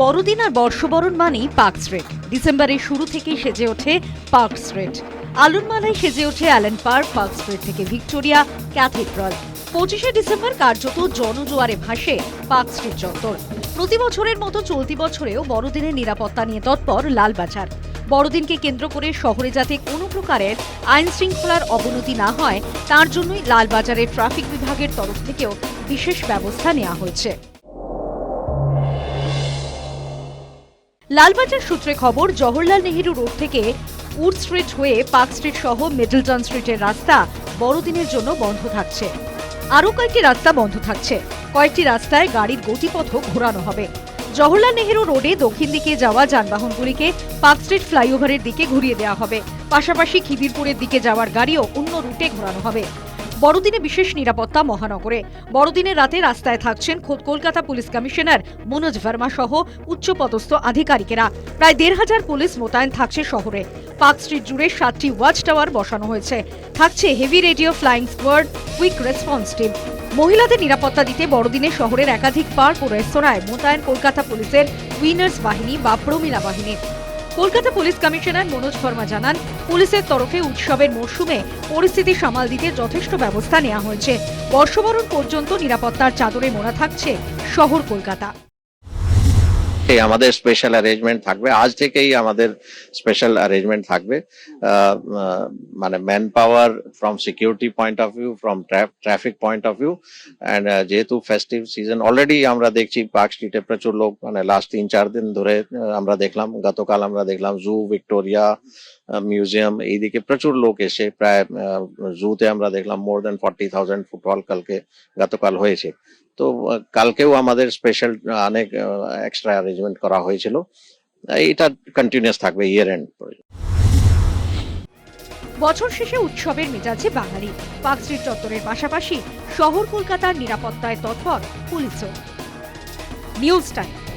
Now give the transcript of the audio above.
বড়দিন আর বর্ষবরণ মানেই পার্ক স্ট্রিট। ডিসেম্বরের শুরু থেকেই সেজে ওঠে পার্ক স্ট্রিট। আলুরমালায় সেজে ওঠে অ্যালেন পার্ক পার্ক স্ট্রিট থেকে ভিক্টোরিয়া ক্যাথিড্রাল। পঁচিশে ডিসেম্বর কার্যত জনজোয়ারে ভাসে পার্ক স্ট্রিট চত্বর। প্রতি বছরের মতো চলতি বছরেও বড়দিনের নিরাপত্তা নিয়ে তৎপর লালবাজার। বড়দিনকে কেন্দ্র করে শহরে যাতে কোনো প্রকারের আইন শৃঙ্খলার অবনতি না হয়, তার জন্যই লালবাজারের ট্রাফিক বিভাগের তরফ থেকেও বিশেষ ব্যবস্থা নেওয়া হয়েছে। লালবাজার সূত্রে খবর, জওহরলাল নেহেরু রোড থেকে উড স্ট্রিট হয়ে পার্ক স্ট্রিট সহ মিডলটন স্ট্রিটের রাস্তা বড়দিনের জন্য বন্ধ থাকছে। আরও কয়েকটি রাস্তা বন্ধ থাকছে। কয়েকটি রাস্তায় গাড়ির গতিপথও ঘোরানো হবে। জওহরলাল নেহেরু রোডে দক্ষিণ দিকে যাওয়া যানবাহনগুলিকে পার্ক স্ট্রিট ফ্লাইওভারের দিকে ঘুরিয়ে দেওয়া হবে। পাশাপাশি খিদিরপুরের দিকে যাওয়ার গাড়িও অন্য রুটে ঘোরানো হবে। বড়দিনে বিশেষ নিরাপত্তা মহানগরে। বড়দিনের রাতে রাস্তায় থাকছেন খোদ কলকাতা পুলিশ কমিশনার মনোজ ভার্মা সহ উচ্চপদস্থ আধিকারিকেরা। প্রায় দেড় হাজার পুলিশ মোতায়েন থাকছে শহরে। পার্ক স্ট্রিট জুড়ে সাতটি ওয়াচ টাওয়ার বসানো হয়েছে। থাকছে heavy radio, flying squad, quick response team. মহিলাদের নিরাপত্তা দিতে বড়দিনে শহরের একাধিক পার্ক ও রেস্তোরাঁয় মোতায়েন কলকাতা পুলিশের উইনার্স বাহিনী বা প্রমিলা বাহিনী। কলকাতা পুলিশ কমিশনার মনোজ শর্মা জানান, পুলিশের তরফে উৎসবের মরশুমে পরিস্থিতি সামাল দিতে যথেষ্ট ব্যবস্থা নেওয়া হয়েছে। বর্ষবরণ পর্যন্ত নিরাপত্তার চাদরে মোড়া থাকছে শহর কলকাতা। আমাদের স্পেশাল অ্যারেঞ্জমেন্ট থাকবে। আজ থেকেই আমাদের স্পেশাল অ্যারেঞ্জমেন্ট থাকবে। মানে man power from security point of view from traffic point of view and যেহেতু ফেস্টিভ সিজন অলরেডি আমরা দেখছি পার্ক স্ট্রিটে প্রচুর লোক মানে লাস্ট তিন, চার দিন ধরে আমরা দেখলাম, গতকাল আমরা দেখলাম জু ভিক্টোরিয়া মিউজিয়াম এইদিকে প্রচুর লোক এসে প্রায় জুতে আমরা দেখলাম more than forty thousand footfall কালকে গতকাল হয়েছে। তো কালকেও আমাদের স্পেশাল অনেক এক্সট্রা অ্যারেঞ্জমেন্ট করা হয়েছিল। এটা কন্টিনিউস থাকবে ইয়ার এন্ড বছর শেষে উৎসবের মেজাজে বাঙালি। পার্ক স্ট্রিট চত্বরের পাশাপাশি শহর কলকাতার নিরাপত্তায় তৎপর পুলিশও। News time.